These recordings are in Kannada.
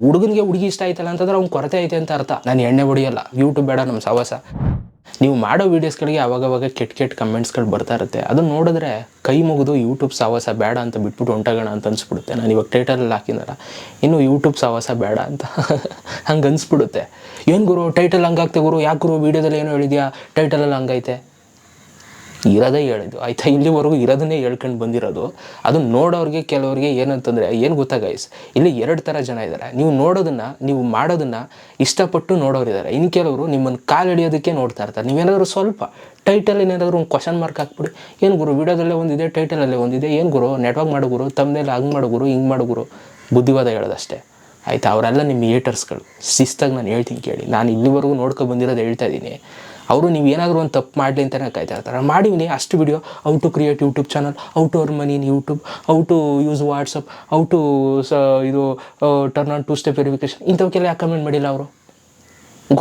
ಹುಡುಗನಿಗೆ ಹುಡುಗಿ ಇಷ್ಟ ಆಯ್ತಲ್ಲ ಅಂತಂದ್ರೆ ಅವ್ನು ಕೊರತೆ ಐತೆ ಅಂತ ಅರ್ಥ. ನಾನು ಎಣ್ಣೆ ಹೊಡಿಯಲ್ಲ ಯೂಟ್ಯೂಬ್ ಬೇಡ ನಮ್ಮ ಸವಾಸ. ನೀವು ಮಾಡೋ ವೀಡಿಯೋಸ್ಗಳಿಗೆ ಅವಾಗವಾಗ ಕೆಟ್ಟ ಕೆಟ್ಟ ಕಮೆಂಟ್ಸ್ಗಳು ಬರ್ತಾ ಇರುತ್ತೆ. ಅದನ್ನ ನೋಡಿದ್ರೆ ಕೈ ಮುಗಿದು ಯೂಟ್ಯೂಬ್ ಸಾವಸ ಬೇಡ ಅಂತ ಬಿಟ್ಬಿಟ್ಟು ಹೊಂಟಾಗೋಣ ಅಂತ ಅನ್ಸ್ಬಿಡುತ್ತೆ. ನಾನು ಇವಾಗ ಟೈಟಲಲ್ಲಿ ಹಾಕಿದಾರ ಇನ್ನು ಯೂಟ್ಯೂಬ್ ಸವಾಸ ಬೇಡ ಅಂತ ಹಂಗೆ ಅನ್ಸ್ಬಿಡುತ್ತೆ. ಏನು ಗುರು ಟೈಟಲ್ ಹಂಗಾಗ್ತೆ ಗುರು? ಯಾಕೆ ಗುರು? ವೀಡಿಯೋದಲ್ಲಿ ಏನೋ ಹೇಳಿದ್ಯಾ? ಟೈಟಲಲ್ಲಿ ಹಂಗೈತೆ. ಇರೋದೇ ಹೇಳಿದ್ದು. ಆಯ್ತಾ, ಇಲ್ಲಿವರೆಗೂ ಇರೋದನ್ನೇ ಹೇಳ್ಕೊಂಡು ಬಂದಿರೋದು. ಅದು ನೋಡೋರಿಗೆ, ಕೆಲವರಿಗೆ ಏನಂತಂದರೆ, ಏನು ಗೊತ್ತಾ ಗೈಸ್ ಇಲ್ಲಿ ಎರಡು ಥರ ಜನ ಇದ್ದಾರೆ ನೀವು ನೋಡೋದನ್ನು, ನೀವು ಮಾಡೋದನ್ನು ಇಷ್ಟಪಟ್ಟು ನೋಡೋರಿದ್ದಾರೆ ಇನ್ನು ಕೆಲವರು ನಿಮ್ಮನ್ನು ಕಾಲು ಹಿಡಿಯೋದಕ್ಕೆ ನೋಡ್ತಾ ಇರ್ತಾರೆ. ನೀವೇನಾದರೂ ಸ್ವಲ್ಪ ಟೈಟಲ್ ಏನಾದರೂ ಒಂದು ಕ್ವಶನ್ ಮಾರ್ಕ್ ಹಾಕ್ಬಿಡಿ. ಏನು ಗುರು, ವಿಡಿಯೋದಲ್ಲೇ ಒಂದಿದೆ ಟೈಟಲಲ್ಲೇ ಒಂದಿದೆ ಏನು ಗುರು ನೆಟ್ವರ್ಕ್ ಮಾಡೋ ಗುರು ಹಂಗೆ ಮಾಡೋ ಗುರು, ಹಿಂಗೆ ಮಾಡೋ ಗುರು. ಬುದ್ಧಿವಾದ ಹೇಳೋದಷ್ಟೇ. ಆಯಿತಾ, ಅವರೆಲ್ಲ ನಿಮ್ಮ ಏಟರ್ಸ್ಗಳು ಶಿಸ್ತಾಗಿ ನಾನು ಹೇಳ್ತೀನಿ ಕೇಳಿ. ನಾನು ಇಲ್ಲಿವರೆಗೂ ನೋಡ್ಕೊ ಬಂದಿರೋದು ಹೇಳ್ತಾ ಇದ್ದೀನಿ. ಅವರು ನೀವು ಏನಾದರೂ ಒಂದು ತಪ್ಪು ಮಾಡಲಿ ಅಂತಲೇ ಕಾಯ್ತಾ ಇರ್ತಾರೆ. ಮಾಡಿವಿನಿ, ಅಷ್ಟು video how to create YouTube channel how to our money in YouTube how to use WhatsApp how to ಸ, ಇದು turn on two step verification ಇಂಥವಕ್ಕೆಲ್ಲ ಯಾಕೆ ಕಮೆಂಟ್ ಮಾಡಿಲ್ಲ ಅವರು?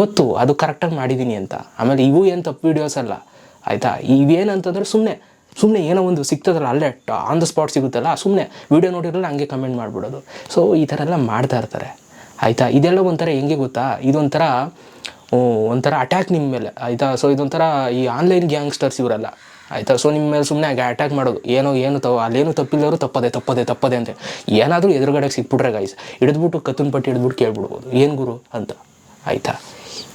ಗೊತ್ತು, ಅದು ಕರೆಕ್ಟಾಗಿ ಮಾಡಿದ್ದೀನಿ ಅಂತ. ಆಮೇಲೆ ಇವು ಏನು ತಪ್ಪು ವೀಡಿಯೋಸ್ ಅಲ್ಲ. ಆಯಿತಾ? ಇವೇನಂತಂದ್ರೆ ಸುಮ್ಮನೆ ಸುಮ್ಮನೆ ಏನೋ ಒಂದು ಸಿಗ್ತದಲ್ಲ ಅಲ್ಲೇ ಆನ್ ದ ಸ್ಪಾಟ್ ಸಿಗುತ್ತಲ್ಲ ಸುಮ್ಮನೆ ವೀಡಿಯೋ ನೋಡಿರಲ್ಲ, ಹಂಗೆ ಕಮೆಂಟ್ ಮಾಡಿಬಿಡೋದು. ಸೊ ಈ ಥರ ಎಲ್ಲ ಮಾಡ್ತಾ ಇರ್ತಾರೆ. ಆಯಿತಾ? ಇದೆಲ್ಲ ಒಂಥರ ಹೆಂಗೆ ಗೊತ್ತಾ? ಇದೊಂಥರ ಒಂಥರ ಅಟ್ಯಾಕ್ ನಿಮ್ಮ ಮೇಲೆ. ಆಯಿತಾ? ಸೊ ಇದೊಂಥರ ಈ ಆನ್ಲೈನ್ ಗ್ಯಾಂಗ್ಸ್ಟರ್ಸ್ ಇವರೆಲ್ಲ. ಆಯಿತಾ? ಸೊ ನಿಮ್ಮ ಮೇಲೆ ಸುಮ್ಮನೆ ಅಟ್ಯಾಕ್ ಮಾಡೋದು. ಏನೋ, ಏನು ತವ ಅಲ್ಲೇನು ತಪ್ಪಿಲ್ಲವರು ತಪ್ಪದೆ ತಪ್ಪದೆ ತಪ್ಪದೆ ಅಂತ. ಏನಾದರೂ ಎದುರುಗಡೆಗೆ ಸಿಕ್ಬಿಟ್ರೆ ಗಾಯ್ಸ್ ಹಿಡಿದ್ಬಿಟ್ಟು ಕತ್ತನ್ ಪಟ್ಟಿ ಹಿಡಿದ್ಬಿಟ್ಟು ಕೇಳ್ಬಿಡ್ಬೋದು. ಏನು ಗುರು ಅಂತ. ಆಯಿತಾ?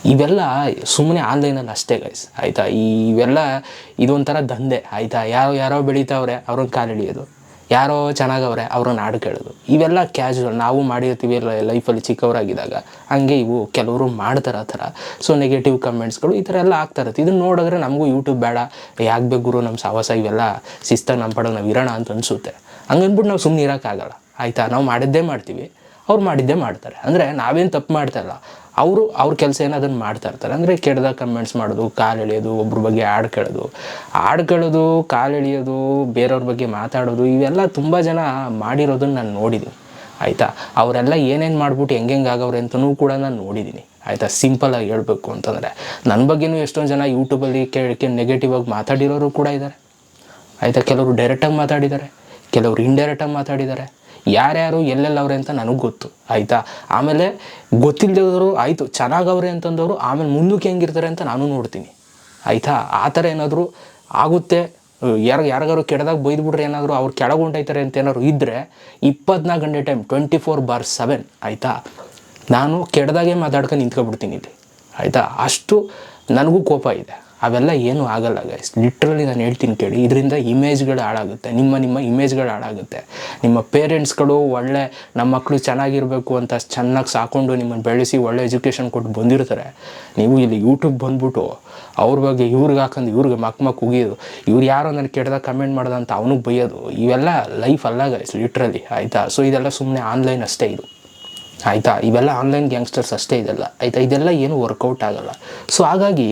ಇವೆಲ್ಲ ಸುಮ್ಮನೆ ಆನ್ಲೈನಲ್ಲಿ ಅಷ್ಟೇ ಗೈಸ್ ಆಯಿತಾ? ಇವೆಲ್ಲ ಇದೊಂಥರ ದಂಧೆ. ಆಯಿತಾ? ಯಾರೋ ಯಾರೋ ಬೆಳೀತಾವ್ರೆ ಅವ್ರನ್ನ ಕಾಲು ಹಿಡಿಯೋದು. ಯಾರೋ ಚೆನ್ನಾಗವ್ರೆ ಅವ್ರನ್ನ ಹಾಡು ಕೇಳೋದು. ಇವೆಲ್ಲ ಕ್ಯಾಶುವಲ್ ನಾವು ಮಾಡಿರ್ತೀವಿ ಲೈಫಲ್ಲಿ ಚಿಕ್ಕವರಾಗಿದ್ದಾಗ, ಹಂಗೆ ಇವು ಕೆಲವರು ಮಾಡ್ತಾರೆ ಆ ಥರ. ಸೊ ನೆಗೆಟಿವ್ ಕಮೆಂಟ್ಸ್ಗಳು ಈ ಥರ ಎಲ್ಲ ಆಗ್ತಾ ಇರುತ್ತೆ. ಇದನ್ನ ನೋಡಿದ್ರೆ ನಮಗೂ ಯೂಟ್ಯೂಬ್ ಬೇಡ. ಯಾಕೆ ಬೇಕು ಗುರು ನಮ್ಮ ಸಾವಾಸ ಇವೆಲ್ಲ? ಶಿಸ್ತಾಗಿ ನಮ್ಮ ಪಡೋದು ನಾವು ಇರೋಣ ಅಂತ ಅನಿಸುತ್ತೆ. ಹಂಗನ್ಬಿಟ್ಟು ನಾವು ಸುಮ್ಮನೆ ಇರೋಕ್ಕಾಗಲ್ಲ ಆಯಿತಾ? ನಾವು ಮಾಡಿದ್ದೇ ಮಾಡ್ತೀವಿ. ಅವ್ರು ಮಾಡಿದ್ದೇ ಮಾಡ್ತಾರೆ. ಅಂದರೆ ನಾವೇನು ತಪ್ಪು ಮಾಡ್ತಾ ಇಲ್ಲ. ಅವರು, ಅವ್ರ ಕೆಲಸ ಏನು ಅದನ್ನು ಮಾಡ್ತಾ ಇರ್ತಾರೆ. ಅಂದರೆ ಕೆಡ್ದಾಗ ಕಮೆಂಟ್ಸ್ ಮಾಡೋದು, ಕಾಲು ಎಳೆಯೋದು, ಒಬ್ರ ಬಗ್ಗೆ ಹಾಡು ಕೇಳೋದು. ಹಾಡು ಕೇಳೋದು, ಕಾಲು ಎಳೆಯೋದು ಬೇರೆಯವ್ರ ಬಗ್ಗೆ ಮಾತಾಡೋದು, ಇವೆಲ್ಲ ತುಂಬ ಜನ ಮಾಡಿರೋದನ್ನು ನಾನು ನೋಡಿದ್ದೀನಿ ಆಯಿತಾ? ಅವರೆಲ್ಲ ಏನೇನು ಮಾಡ್ಬಿಟ್ಟು ಹೆಂಗೆ ಆಗವ್ರೆ ಅಂತಲೂ ಕೂಡ ನಾನು ನೋಡಿದ್ದೀನಿ ಆಯಿತಾ? ಸಿಂಪಲಾಗಿ ಹೇಳಬೇಕು ಅಂತಂದರೆ ನನ್ನ ಬಗ್ಗೆನೂ ಎಷ್ಟೊಂದು ಜನ ಯೂಟ್ಯೂಬಲ್ಲಿ ಕೇಳಿ ನೆಗೆಟಿವ್ ಆಗಿ ಮಾತಾಡಿರೋರು ಕೂಡ ಇದ್ದಾರೆ ಆಯಿತಾ? ಕೆಲವರು ಡೈರೆಕ್ಟಾಗಿ ಮಾತಾಡಿದ್ದಾರೆ. ಕೆಲವರು ಇಂಡೈರೆಕ್ಟಾಗಿ ಮಾತಾಡಿದ್ದಾರೆ. ಯಾರ್ಯಾರು ಎಲ್ಲೆಲ್ಲವ್ರೆ ಅಂತ ನನಗೆ ಗೊತ್ತು, ಆಯಿತಾ? ಆಮೇಲೆ ಗೊತ್ತಿಲ್ಲದವರು ಆಯಿತು, ಚೆನ್ನಾಗವ್ರೆ ಅಂತಂದವರು ಆಮೇಲೆ ಮುಂದಕ್ಕೆ ಹೆಂಗಿರ್ತಾರೆ ಅಂತ ನಾನು ನೋಡ್ತೀನಿ, ಆಯಿತಾ? ಆ ಥರ ಏನಾದರೂ ಆಗುತ್ತೆ, ಯಾರು ಯಾರಿಗಾರು ಕೆಡದಾಗ ಬೈದ್ಬಿಟ್ರೆ ಏನಾದರೂ ಅವ್ರು ಕೆಳಗೊಂಡೈತಾರೆ ಅಂತ ಏನಾದ್ರು ಇದ್ದರೆ ಇಪ್ಪತ್ನಾಲ್ಕು ಗಂಟೆ time twenty four bar seven ಆಯಿತಾ? ನಾನು ಕೆಡದಾಗೆ ಮಾತಾಡ್ಕೊಂಡು ನಿಂತ್ಕೊಬಿಡ್ತೀನಿ ಇಲ್ಲಿ, ಆಯಿತಾ? ಅಷ್ಟು ನನಗೂ ಕೋಪ ಇದೆ. ಅವೆಲ್ಲ ಏನೂ ಆಗಲ್ಲ ಗೈಸ್ ಲಿಟ್ರಲಿ ನಾನು ಹೇಳ್ತೀನಿ ಕೇಳಿ. ಇದರಿಂದ ಇಮೇಜ್ಗಳು ಹಾಳಾಗುತ್ತೆ. ನಿಮ್ಮ ನಿಮ್ಮ ಇಮೇಜ್ಗಳು ಹಾಳಾಗುತ್ತೆ. ನಿಮ್ಮ ಪೇರೆಂಟ್ಸ್ಗಳು ಒಳ್ಳೆ, ನಮ್ಮ ಮಕ್ಕಳು ಚೆನ್ನಾಗಿರಬೇಕು ಅಂತ ಚೆನ್ನಾಗಿ ಸಾಕೊಂಡು ನಿಮ್ಮನ್ನು ಬೆಳೆಸಿ ಒಳ್ಳೆ ಎಜುಕೇಷನ್ ಕೊಟ್ಟು ಬಂದಿರ್ತಾರೆ. ನೀವು ಇಲ್ಲಿ ಯೂಟ್ಯೂಬ್ ಬಂದ್ಬಿಟ್ಟು ಅವ್ರ ಬಗ್ಗೆ ಇವ್ರಿಗೆ ಹಾಕೊಂಡು ಇವ್ರಿಗೆ ಮಕ್ ಮಕ್ ಉಗಿಯೋದು. ಇವ್ರು ಯಾರೋ ನನಗೆ ಕೆಟ್ಟದಾಗ ಕಮೆಂಟ್ ಮಾಡ್ದ ಅಂತ ಅವನಿಗೆ ಬೈಯೋದು. ಇವೆಲ್ಲ ಲೈಫ್ ಅಲ್ಲ ಗೈಸ್ ಲಿಟ್ರಲಿ ಆಯಿತಾ? ಸೊ ಇದೆಲ್ಲ ಸುಮ್ಮನೆ ಆನ್ಲೈನ್ ಅಷ್ಟೇ ಇದು. ಆಯಿತಾ? ಇವೆಲ್ಲ ಆನ್ಲೈನ್ ಗ್ಯಾಂಗ್ಸ್ಟರ್ಸ್ ಅಷ್ಟೇ ಇದೆಲ್ಲ. ಆಯಿತಾ? ಇದೆಲ್ಲ ಏನು ವರ್ಕೌಟ್ ಆಗಲ್ಲ. ಸೊ ಹಾಗಾಗಿ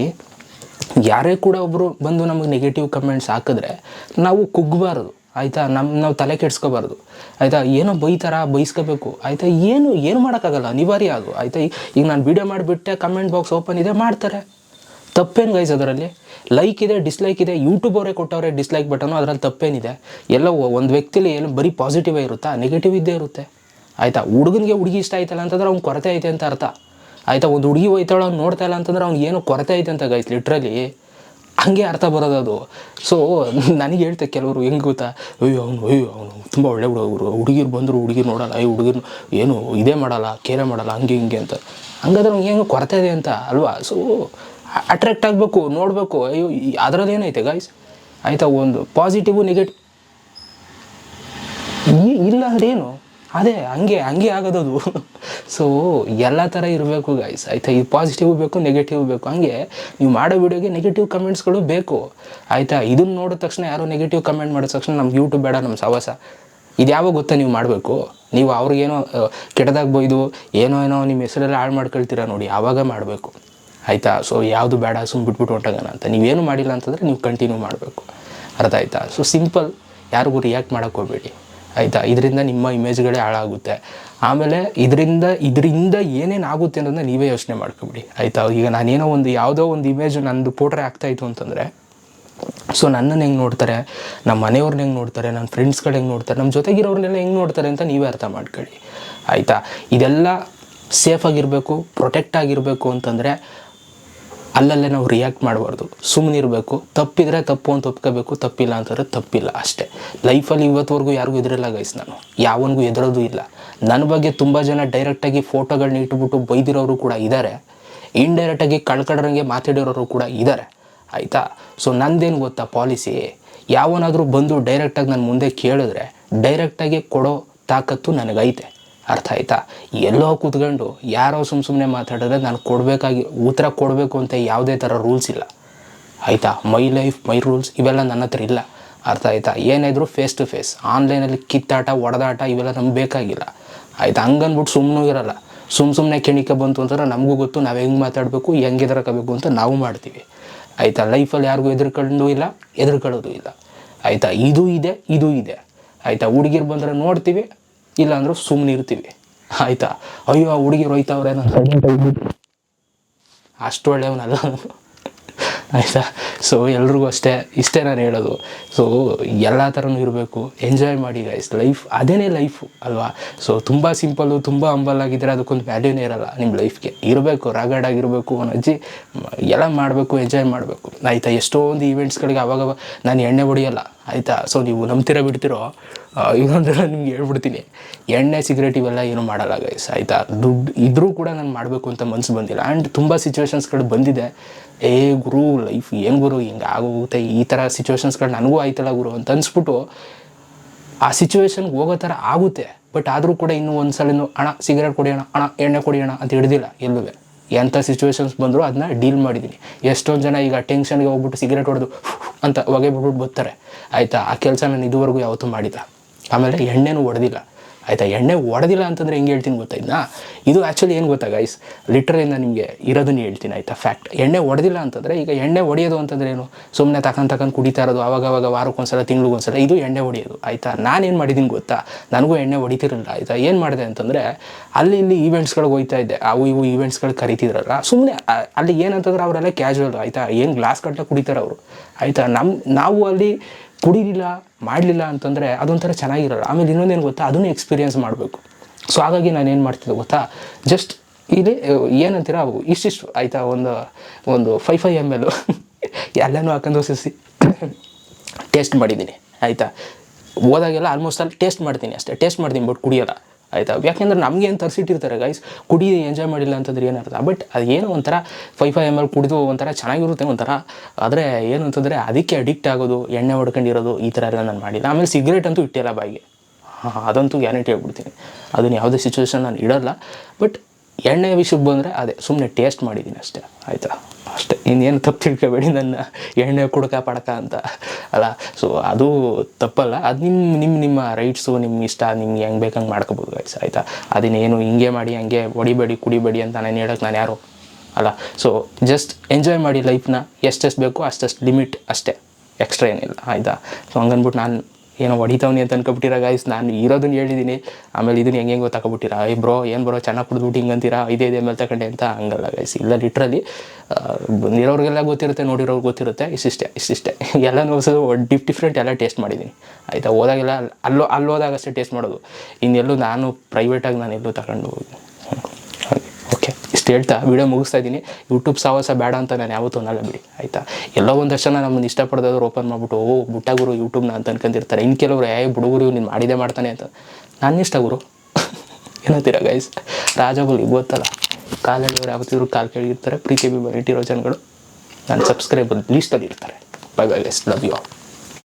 ಯಾರೇ ಕೂಡ ಒಬ್ಬರು ಬಂದು ನಮಗೆ ನೆಗೆಟಿವ್ ಕಮೆಂಟ್ಸ್ ಹಾಕಿದ್ರೆ ನಾವು ಕುಗ್ಬಾರ್ದು, ಆಯಿತಾ? ನಮ್ಮ ನಾವು ತಲೆ ಕೆಡ್ಸ್ಕೋಬಾರ್ದು. ಆಯಿತಾ? ಏನೋ ಬೈತಾರ? ಬೈಸ್ಕೋಬೇಕು. ಆಯಿತಾ? ಏನು ಏನು ಮಾಡೋಕ್ಕಾಗಲ್ಲ. ಅನಿವಾರ್ಯ ಅದು. ಆಯಿತಾ? ಈಗ ನಾನು ವೀಡಿಯೋ ಮಾಡಿಬಿಟ್ಟೆ ಕಮೆಂಟ್ ಬಾಕ್ಸ್ ಓಪನ್ ಇದೆ, ಮಾಡ್ತಾರೆ. ತಪ್ಪೇನು ಗೈಸ್ ಅದರಲ್ಲಿ? ಲೈಕ್ ಇದೆ ಡಿಸ್ಲೈಕ್ ಇದೆ. ಯೂಟ್ಯೂಬ್ ಅವರೇ ಕೊಟ್ಟವ್ರೆ ಡಿಸ್ಲೈಕ್ ಬಟನು ಅದರಲ್ಲಿ ತಪ್ಪೇನಿದೆ. ಎಲ್ಲ ಒಂದು ವ್ಯಕ್ತಿಲಿ ಏನು ಬರೀ ಪಾಸಿಟಿವ್ ಇರುತ್ತಾ? ನೆಗೆಟಿವ್ ಇದ್ದೇ ಇರುತ್ತೆ. ಆಯಿತಾ? ಹುಡುಗನಿಗೆ ಹುಡುಗಿ ಇಷ್ಟ ಆಯ್ತಲ್ಲ ಅಂತಂದ್ರೆ ಅವ್ನು ಕೊರತೆ ಐತೆ ಅಂತ ಅರ್ಥ. ಆಯಿತಾ, ಒಂದು ಹುಡುಗಿ ಹೋಯ್ತಾಳ, ಅವ್ನು ನೋಡ್ತಾ ಇಲ್ಲ ಅಂತಂದ್ರೆ ಅವ್ನಿಗೆ ಏನು ಕೊರತೆ ಐತೆ ಅಂತ ಗೈಸ್ ಲಿಟ್ರಲಿ ಹಂಗೆ ಅರ್ಥ ಬರೋದು ಅದು. ಸೊ ನನಗೆ ಹೇಳ್ತೆ ಕೆಲವರು, ಹೆಂಗೆ ಗೊತ್ತಾ? ಅಯ್ಯೋ, ಅವನು ಅಯ್ಯೋ, ಅವನು ತುಂಬ ಒಳ್ಳೆ ಹುಡುಗರು ಹುಡುಗಿರು ಬಂದರು, ಹುಡುಗಿರು ನೋಡೋಲ್ಲ, ಅಯ್ಯೋ, ಹುಡುಗಿರು ಏನು ಇದೇ ಮಾಡಲ್ಲ ಕೇರೆ ಮಾಡಲ್ಲ, ಹಂಗೆ, ಹಿಂಗೆ ಅಂತ. ಹಂಗಾದ್ರೆ ಅವ್ನಿಗೆ ಹೆಂಗೆ ಕೊರತೆ ಇದೆ ಅಂತ, ಅಲ್ವಾ? ಸೊ ಅಟ್ರಾಕ್ಟ್ ಆಗಬೇಕು, ನೋಡಬೇಕು. ಅಯ್ಯೋ ಅದರಲ್ಲಿ ಏನೈತೆ ಗಾಯ್ಸ್ ಆಯಿತಾ, ಒಂದು ಪಾಸಿಟಿವ್ ನೆಗೆಟಿವ್ ಇಲ್ಲ, ಅದೇನು? ಅದೇ, ಹಂಗೆ ಹಂಗೆ ಆಗೋದದು. ಸೊ ಎಲ್ಲ ಥರ ಇರಬೇಕು ಗೈಸ್ ಆಯಿತಾ? ಇದು ಪಾಸಿಟಿವ್ ಬೇಕು ನೆಗೆಟಿವ್ ಬೇಕು. ಹಂಗೆ, ನೀವು ಮಾಡೋ ವೀಡಿಯೋಗೆ ನೆಗೆಟಿವ್ ಕಮೆಂಟ್ಸ್ಗಳು ಬೇಕು. ಆಯಿತಾ? ಇದನ್ನ ನೋಡಿದ ತಕ್ಷಣ ಯಾರೋ ನೆಗೆಟಿವ್ ಕಮೆಂಟ್ ಮಾಡಿದ ತಕ್ಷಣ ನಮ್ಗೆ ಯೂಟ್ಯೂಬ್ ಬೇಡ ನಮ್ಮ ಸವಾಸ. ಇದು ಯಾವಾಗ ಗೊತ್ತಾ ನೀವು ಮಾಡಬೇಕು? ನೀವು ಅವ್ರಿಗೇನೋ ಕೆಟ್ಟದಾಗ ಬೈದು, ಏನೋ ಏನೋ ನಿಮ್ಮ ಹೆಸರೆಲ್ಲ ಹಾಳು ಮಾಡ್ಕೊಳ್ತೀರಾ ನೋಡಿ ಆವಾಗ ಮಾಡಬೇಕು. ಆಯಿತಾ? ಸೊ ಯಾವುದು ಬೇಡ ಸುಮ್ಮನೆ ಬಿಟ್ಬಿಟ್ಟು ಹೊಂಟಾಗಣ ಅಂತ. ನೀವೇನು ಮಾಡಿಲ್ಲ ಅಂತಂದರೆ ನೀವು ಕಂಟಿನ್ಯೂ ಮಾಡಬೇಕು. ಅರ್ಥ ಆಯಿತಾ? ಸೊ ಸಿಂಪಲ್ ಯಾರಿಗೂ ರಿಯಾಕ್ಟ್ ಮಾಡೋಕ್ಕೆ ಹೋಗಬೇಡಿ. ಆಯಿತಾ? ಇದರಿಂದ ನಿಮ್ಮ ಇಮೇಜ್ಗಳೇ ಹಾಳಾಗುತ್ತೆ. ಆಮೇಲೆ ಇದರಿಂದ ಇದರಿಂದ ಏನೇನು ಆಗುತ್ತೆ ಅನ್ನೋದನ್ನ ನೀವೇ ಯೋಚನೆ ಮಾಡ್ಕೊಬಿಡಿ. ಆಯಿತಾ? ಈಗ ನಾನೇನೋ ಒಂದು ಯಾವುದೋ ಒಂದು ಇಮೇಜ್ ನಂದು ಪೋಟ್ರೆ ಆಗ್ತಾಯಿತ್ತು ಅಂತಂದರೆ, ಸೊ ನನ್ನನ್ನು ಹೆಂಗೆ ನೋಡ್ತಾರೆ? ನಮ್ಮ ಮನೆಯವ್ರನ್ನ ಹೆಂಗೆ ನೋಡ್ತಾರೆ? ನನ್ನ ಫ್ರೆಂಡ್ಸ್ಗಳು ಹೆಂಗೆ ನೋಡ್ತಾರೆ? ನಮ್ಮ ಜೊತೆಗಿರೋರ್ನೆಲ್ಲ ಹೆಂಗೆ ನೋಡ್ತಾರೆ ಅಂತ ನೀವೇ ಅರ್ಥ ಮಾಡ್ಕೊಳ್ಳಿ. ಆಯಿತಾ? ಇದೆಲ್ಲ ಸೇಫಾಗಿರಬೇಕು ಪ್ರೊಟೆಕ್ಟ್ ಆಗಿರಬೇಕು ಅಂತಂದರೆ ಅಲ್ಲಲ್ಲೇ ನಾವು ರಿಯಾಕ್ಟ್ ಮಾಡಬಾರ್ದು. ಸುಮ್ಮನಿರಬೇಕು ತಪ್ಪಿದ್ರೆ ತಪ್ಪು ಅಂತ ಒಪ್ಕೋಬೇಕು, ತಪ್ಪಿಲ್ಲ ಅಂತಂದರೆ ತಪ್ಪಿಲ್ಲ ಅಷ್ಟೇ. ಲೈಫಲ್ಲಿ ಇವತ್ತುವರೆಗೂ ಯಾರಿಗೂ ಎದುರಿಲ್ಲ ಗೈಸ್ ನಾನು. ಯಾವನಿಗೂ ಎದುರೋದು ಇಲ್ಲ. ನನ್ನ ಬಗ್ಗೆ ತುಂಬ ಜನ ಡೈರೆಕ್ಟಾಗಿ ಫೋಟೋಗಳನ್ನ ಇಟ್ಬಿಟ್ಟು ಬೈದಿರೋರು ಕೂಡ ಇದ್ದಾರೆ ಇಂಡೈರೆಕ್ಟಾಗಿ ಕಳ್ಕಡ್ರಂಗೆ ಮಾತಾಡಿರೋರು ಕೂಡ ಇದ್ದಾರೆ ಆಯಿತಾ? ಸೊ ನಂದೇನು ಗೊತ್ತಾ ಪಾಲಿಸಿ ಯಾವನಾದರೂ ಬಂದು ಡೈರೆಕ್ಟಾಗಿ ನನ್ನ ಮುಂದೆ ಕೇಳಿದ್ರೆ ಡೈರೆಕ್ಟಾಗಿ ಕೊಡೋ ತಾಕತ್ತು ನನಗೈತೆ. ಅರ್ಥ ಆಯ್ತಾ? ಎಲ್ಲೋ ಕೂತ್ಕೊಂಡು ಯಾರೋ ಸುಮ್ಮ ಸುಮ್ಮನೆ ಮಾತಾಡಿದ್ರೆ ನಾನು ಕೊಡಬೇಕಾಗಿ, ಉತ್ತರ ಕೊಡಬೇಕು ಅಂತ ಯಾವುದೇ ಥರ ರೂಲ್ಸ್ ಇಲ್ಲ. ಆಯಿತಾ? ಮೈ ಲೈಫ್ ಮೈ ರೂಲ್ಸ್ ಇವೆಲ್ಲ ನನ್ನ ಹತ್ರ ಇಲ್ಲ. ಅರ್ಥ ಆಯ್ತಾ? ಏನಿದ್ರು ಫೇಸ್ ಟು ಫೇಸ್ ಆನ್ಲೈನಲ್ಲಿ ಕಿತ್ತಾಟ, ಒಡೆದಾಟ ಇವೆಲ್ಲ ನಮ್ಗೆ ಬೇಕಾಗಿಲ್ಲ. ಆಯ್ತಾ? ಹಂಗನ್ಬಿಟ್ಟು ಸುಮ್ಮನೂ ಇರಲ್ಲ. ಸುಮ್ಮ ಸುಮ್ಮನೆ ಕೆಣಿಕೆ ಬಂತು ಅಂತಂದ್ರೆ ನಮಗೂ ಗೊತ್ತು ನಾವು ಹೆಂಗೆ ಮಾತಾಡಬೇಕು, ಹೆಂಗೆ ಎದುರಕಬೇಕು ಅಂತ ನಾವು ಮಾಡ್ತೀವಿ. ಆಯಿತಾ? ಲೈಫಲ್ಲಿ ಯಾರಿಗೂ ಎದುರ್ಕೊಂಡು ಇಲ್ಲ, ಎದುರ್ಕೊಳ್ಳೋದು ಇಲ್ಲ. ಆಯಿತಾ? ಇದು ಇದೆ ಇದು ಇದೆ. ಆಯಿತಾ? ಹುಡುಗಿರು ಬಂದರೆ ನೋಡ್ತೀವಿ ಇಲ್ಲ ಅಂದ್ರೆ ಸುಮ್ಮನೆ ಇರ್ತೀವಿ. ಆಯ್ತಾ? ಅಯ್ಯೋ, ಆ ಹುಡುಗಿ ರೋಯ್ತವ್ರೆ ನಾನು ಅಷ್ಟು ಒಳ್ಳೆಯವನಲ್ಲ. ಆಯ್ತಾ? ಸೊ ಎಲ್ರಿಗೂ ಅಷ್ಟೇ, ಇಷ್ಟೇ ನಾನು ಹೇಳೋದು. ಸೊ ಎಲ್ಲ ಥರನೂ ಇರಬೇಕು. ಎಂಜಾಯ್ ಮಾಡಿ ಗೈಸ್ ಲೈಫ್ ಅದೇನೇ ಲೈಫು ಅಲ್ವಾ? ಸೊ ತುಂಬ ಸಿಂಪಲ್ಲು ತುಂಬ ಹಂಬಲ್ ಆಗಿದ್ದರೆ ಅದಕ್ಕೊಂದು ವ್ಯಾಲ್ಯೂನೇ ಇರಲ್ಲ. ನಿಮ್ಮ ಲೈಫ್ಗೆ ಇರಬೇಕು, ರಾಗಡಾಗಿರಬೇಕು ಅಜ್ಜಿ, ಎಲ್ಲ ಮಾಡಬೇಕು ಎಂಜಾಯ್ ಮಾಡಬೇಕು. ಆಯಿತಾ? ಎಷ್ಟೊಂದು ಈವೆಂಟ್ಸ್ಗಳಿಗೆ ಅವಾಗವಾಗ ನಾನು ಎಣ್ಣೆ ಹೊಡಿಯಲ್ಲ. ಆಯಿತಾ? ಸೊ ನೀವು ನಂಬ್ತಿರೋ ಬಿಡ್ತಿರೋ? ಇನ್ನೊಂದೆಲ್ಲ ನಿಮ್ಗೆ ಹೇಳ್ಬಿಡ್ತೀನಿ. ಎಣ್ಣೆ ಸಿಗರೇಟ್ ಇವೆಲ್ಲ ಏನೂ ಮಾಡಲ್ಲ ಗೈಸ್ ಆಯಿತಾ? ದುಡ್ಡು ಇದ್ರೂ ಕೂಡ ನಾನು ಮಾಡಬೇಕು ಅಂತ ಮನಸ್ಸು ಬಂದಿಲ್ಲ. ಆ್ಯಂಡ್ ತುಂಬ ಸಿಚುವೇಶನ್ಸ್ಗಳು ಬಂದಿದೆ. ಏ, ಗುರು ಲೈಫ್ ಏನು ಗುರು? ಹಿಂಗೆ ಆಗೋಗುತ್ತೆ. ಈ ಥರ ಸಿಚುವೇಶನ್ಸ್ಗಳು ನನಗೂ ಆಯ್ತಲ್ಲ ಗುರು ಅಂತ ಅನ್ಸ್ಬಿಟ್ಟು ಆ ಸಿಚುವೇಶನ್ಗೆ ಹೋಗೋ ಥರ ಆಗುತ್ತೆ. ಬಟ್ ಆದರೂ ಕೂಡ ಇನ್ನೂ ಒಂದು ಸಲನೂ ಹಣ ಸಿಗರೇಟ್ ಕೊಡಿಯೋಣ ಹಣ ಎಣ್ಣೆ ಕೊಡಿಯೋಣ ಅಂತ ಹಿಡಿದಿಲ್ಲ ಎಲ್ಲೂ ಎಂಥ ಸಿಚುವೇಶನ್ಸ್ ಬಂದರೂ ಅದನ್ನ ಡೀಲ್ ಮಾಡಿದ್ದೀನಿ. ಎಷ್ಟೊಂದು ಜನ ಈಗ ಟೆನ್ಷನ್ಗೆ ಹೋಗ್ಬಿಟ್ಟು ಸಿಗರೇಟ್ ಹೊಡೆದು ಅಂತ ಹೊಗೆ ಬಿಟ್ಬಿಟ್ಟು ಬರ್ತಾರೆ. ಆಯಿತಾ? ಆ ಕೆಲಸ ನಾನು ಇದುವರೆಗೂ ಯಾವತ್ತೂ ಮಾಡಿಲ್ಲ. ಆಮೇಲೆ ಎಣ್ಣೆನೂ ಹೊಡೆದಿಲ್ಲ ಆಯಿತಾ? ಎಣ್ಣೆ ಹೊಡೆದಿಲ್ಲ ಅಂತಂದರೆ ಹೆಂಗೆ ಹೇಳ್ತೀನಿ ಗೊತ್ತಾಯ್ತಾ ಇದು ಆ್ಯಕ್ಚುಲಿ ಏನು ಗೊತ್ತಾ ಗೈಸ್ ಲಿಟ್ರಿಂದ ನಿಮಗೆ ಇರೋದನ್ನ ಹೇಳ್ತೀನಿ ಆಯಿತಾ? ಫ್ಯಾಕ್ಟ್ ಎಣ್ಣೆ ಹೊಡೆದಿಲ್ಲ ಅಂತಂದರೆ ಈಗ ಎಣ್ಣೆ ಹೊಡೆಯೋದು ಅಂತಂದ್ರೆ ಏನು? ಸುಮ್ಮನೆ ತಗೊಂಡು ತಕೊಂಡು ಕುಡಿತಾ ಇರೋದು ಆವಾಗ ಆವಾಗ ವಾರಕ್ಕೊಂದ್ಸಲ, ತಿಂಗ್ಳಿಗೊಂದ್ಸಲ, ಇದು ಎಣ್ಣೆ ಹೊಡೆಯೋದು ಆಯಿತಾ? ನಾನೇನು ಮಾಡಿದ್ದೀನಿ ಗೊತ್ತಾ? ನನಗೂ ಎಣ್ಣೆ ಹೊಡಿತಿರಲಿಲ್ಲ ಆಯಿತಾ? ಏನು ಮಾಡಿದೆ ಅಂತಂದರೆ ಅಲ್ಲಿ ಇಲ್ಲಿ ಈವೆಂಟ್ಸ್ಗಳಿಗೆ ಹೋಗ್ತಾ ಇದ್ದೆ. ಅವು ಇವು ಈವೆಂಟ್ಸ್ಗಳು ಕರಿತಿದ್ರಲ್ಲ ಸುಮ್ಮನೆ ಅಲ್ಲಿ ಏನಂತಂದ್ರೆ ಅವರೆಲ್ಲ ಕ್ಯಾಶುವಲ್ ಆಯಿತಾ? ಏನು ಗ್ಲಾಸ್ ಕಟ್ಟ ಕುಡಿತಾರೆ ಅವರು. ಆಯಿತಾ? ನಮ್ಮ ನಾವು ಅಲ್ಲಿ ಕುಡಿಲಿಲ್ಲ, ಮಾಡಲಿಲ್ಲ ಅಂತಂದರೆ ಅದೊಂಥರ ಚೆನ್ನಾಗಿರಲ್ಲ. ಆಮೇಲೆ ಇನ್ನೊಂದೇನು ಗೊತ್ತಾ? ಅದನ್ನು ಎಕ್ಸ್ಪೀರಿಯೆನ್ಸ್ ಮಾಡಬೇಕು. ಸೊ ಹಾಗಾಗಿ ನಾನು ಏನು ಮಾಡ್ತಿದ್ದೆ ಗೊತ್ತಾ? ಜಸ್ಟ್ ಇಲ್ಲಿ, ಏನಂತೀರ? ಇಷ್ಟಿಷ್ಟು ಆಯಿತಾ? ಒಂದು ಒಂದು ಫೈ ಫೈ ಎಂ ಎಲ್ ಎಲ್ಲನೂ ಹಾಕೊಂಡು ಸಿಸಿ ಟೇಸ್ಟ್ ಮಾಡಿದ್ದೀನಿ. ಆಯಿತಾ? ಹೋದಾಗೆಲ್ಲ ಆಲ್ಮೋಸ್ಟ್ ಅಲ್ಲಿ ಟೇಸ್ಟ್ ಮಾಡ್ತೀನಿ ಅಷ್ಟೇ. ಟೇಸ್ಟ್ ಮಾಡ್ತೀನಿ ಬಟ್ ಕುಡಿಯೋಲ್ಲ. ಆಯಿತಾ? ಯಾಕೆಂದ್ರೆ ನಮಗೆ ಏನು ತರಿಸಿಟ್ಟಿರ್ತಾರೆ ಗೈಸ್ ಕುಡಿ ಎಂಜಾಯ್ ಮಾಡಿಲ್ಲ ಅಂತಂದ್ರೆ ಏನರ್ಥ ಬಟ್ ಅದು ಏನೋ ಒಂಥರ ಫೈ ಫೈ ಎಂ ಎಲ್ ಕುಡಿದು ಒಂಥರ ಚೆನ್ನಾಗಿರುತ್ತೆ ಒಂಥರ. ಆದರೆ ಏನು ಅಂತಂದರೆ ಅದಕ್ಕೆ ಅಡಿಕ್ಟ್ ಆಗೋದು, ಎಣ್ಣೆ ಹೊಡ್ಕೊಂಡಿರೋದು ಈ ಥರ ಎಲ್ಲ ನಾನು ಮಾಡಿಲ್ಲ. ಆಮೇಲೆ ಸಿಗರೇಟ್ ಅಂತೂ ಇಟ್ಟಿಲ್ಲ ಬಾಯಿಗೆ. ಹಾಂ ಅದಂತೂ ಗ್ಯಾರಂಟಿ ಹೇಳ್ಬಿಡ್ತೀನಿ ಅದನ್ನು ಯಾವುದೇ ಸಿಚುವೇಶನ್ ನಾನು ಇಡಲ್ಲ. ಬಟ್ ಎಣ್ಣೆ ವಿಷಯಕ್ಕೆ ಬಂದರೆ ಅದೇ ಸುಮ್ಮನೆ ಟೇಸ್ಟ್ ಮಾಡಿದ್ದೀನಿ ಅಷ್ಟೇ. ಆಯಿತಾ? ಅಷ್ಟೇ. ಇನ್ನೇನು ತಪ್ಪು ತಿಳ್ಕೊಬೇಡಿ, ನನ್ನ ಎಣ್ಣೆ ಕುಡ್ಕ ಪಡಕ ಅಂತ. ಅಲ್ಲ ಸೊ ಅದು ತಪ್ಪಲ್ಲ. ಅದು ನಿಮ್ಮ ನಿಮ್ಮ ನಿಮ್ಮ ರೈಟ್ಸು ನಿಮ್ಮ ಇಷ್ಟ, ನಿಮ್ಗೆ ಹೆಂಗೆ ಬೇಕಂಗೆ ಮಾಡ್ಕೋಬೋದು ಗೈಸ್ ಆಯಿತಾ? ಅದನ್ನೇನು ಹಿಂಗೆ ಮಾಡಿ, ಹಂಗೆ ಹೊಡಿಬೇಡಿ, ಕುಡಿಬೇಡಿ ಅಂತ ನಾನು ಹೇಳೋಕ್ಕೆ ನಾನು ಯಾರು ಅಲ್ಲ. ಸೊ ಜಸ್ಟ್ ಎಂಜಾಯ್ ಮಾಡಿ ಲೈಫ್ನ ಎಷ್ಟೆಷ್ಟು ಬೇಕೋ ಅಷ್ಟೆಷ್ಟು ಲಿಮಿಟ್ ಅಷ್ಟೇ. ಎಕ್ಸ್ಟ್ರಾ ಏನಿಲ್ಲ, ಆಯಿತಾ? ಸೊ ಹಂಗನ್ಬಿಟ್ಟು ನಾನು ಏನೋ ಹೊಡಿತಾವ್ನಿ ಅಂತ ಅನ್ಕೊಬಿಟ್ಟಿರ ಗಾಯ್ಸ್ ನಾನು ಇರೋದನ್ನ ಹೇಳಿದ್ದೀನಿ ಆಮೇಲೆ ಇದನ್ನ ಹೆಂಗೆ ಹೆಂಗೋ ತಗೊಬಿಟ್ಟಿರ ಏ ಬ್ರೋ, ಏನು ಬ್ರೋ, ಚೆನ್ನಾಗಿ ಕುಡಿದ್ಬಿಟ್ಟು ಹಿಂಗಂತೀರಾ ಇದೇ ಇದೇ ಮೇಲೆ ತಗೊಂಡೆ ಅಂತ ಹಂಗಲ್ಲ ಗೈಸ್ ಇಲ್ಲ ಲಿಟ್ರಲಿ ಬಂದಿರೋರಿಗೆಲ್ಲ ಗೊತ್ತಿರುತ್ತೆ ನೋಡಿರೋರು ಗೊತ್ತಿರುತ್ತೆ. ಇಷ್ಟಿಷ್ಟೇ ಇಷ್ಟಿಷ್ಟೇ ಎಲ್ಲ ನೋಡ್ಸೋದು ಡಿಫ್ ಡಿಫ್ರೆಂಟ್ ಎಲ್ಲ ಟೇಸ್ಟ್ ಮಾಡಿದ್ದೀನಿ ಆಯಿತಾ? ಹೋದಾಗೆಲ್ಲ ಅಲ್ಲೋ, ಅಲ್ಲೋದಾಗ ಅಷ್ಟೇ ಟೇಸ್ಟ್ ಮಾಡೋದು. ಇನ್ನೆಲ್ಲೂ ನಾನು ಪ್ರೈವೇಟಾಗಿ ನಾನು ಎಲ್ಲೂ ತಗೊಂಡು ಹೋಗಿ ಇಷ್ಟು ಹೇಳ್ತಾ ವಿಡಿಯೋ ಮುಗಿಸ್ತಾ ಇದ್ದೀನಿ. ಯೂಟ್ಯೂಬ್ ಸಾವಾಸ ಬೇಡ ಅಂತ ನಾನು ಯಾವತ್ತೂ ಅನ್ನಲ್ಲ ಬಿಡಿ. ಆಯಿತಾ? ಎಲ್ಲೋ ಒಂದಷ್ಟು ಜನ ನಮ್ಮನ್ನು ಇಷ್ಟಪಡೋದಾದ್ರು ಓಪನ್ ಮಾಡ್ಬಿಟ್ಟು, ಓ ಬುಟ್ಟಗುರು ಯೂಟ್ಯೂಬ್ನ ಅಂತ ಅನ್ಕೊಂಡಿರ್ತಾರೆ ಇನ್ನು ಕೆಲವರು, ಏ ಬುಡುಗುರು ನೀನು ಮಾಡಿದೆ ಮಾಡ್ತಾನೆ ಅಂತ. ನಾನು ಇಷ್ಟ ಗುರು. ಏನಂತೀರ ಗೈಸ್ ರಾಜಗಳು ಗೊತ್ತಲ್ಲ. ಕಾಲಲ್ಲಿ ಯಾವತ್ತಿದ್ರು ಕಾಲು ಕೇಳಿರ್ತಾರೆ ಪ್ರೀತಿ ಬಿ ಇಟ್ಟಿರೋ ಜನಗಳು. ನನ್ನ ಸಬ್ಸ್ಕ್ರೈಬರ್ ಲೀಸ್ಟಲ್ಲಿ ಇರ್ತಾರೆ bye bye guys love you